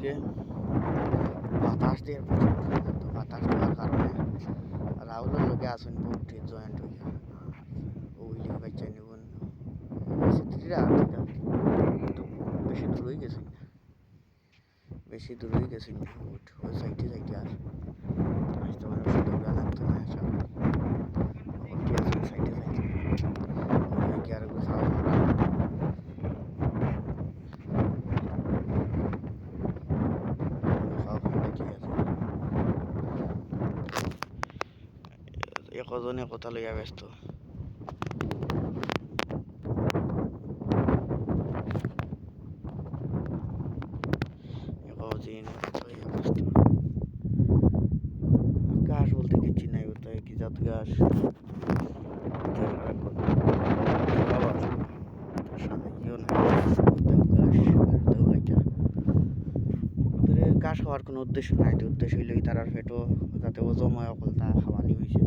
আজকে বাতাস দিয়ে তো বাতাস দেওয়ার কারণে রাহুলের লোকে আসুন বহুত জয়েন্ট হয়ে ওই লিখে বাচ্চা নেবেন কিন্তু বেশি দূরই গেছেন না বেশি দূরই গেছেন একজনে কথা লইয়া ব্যস্ত। ঘাস বলতে কিছু নাই ওটা কি জাত ঘাস চাষ হওয়ার কোনো উদ্দেশ্য নাই। উদ্দেশ্য হইলে তারা ফেটো যাতে ওজময় অকল তা খাওয়ানি হয়েছে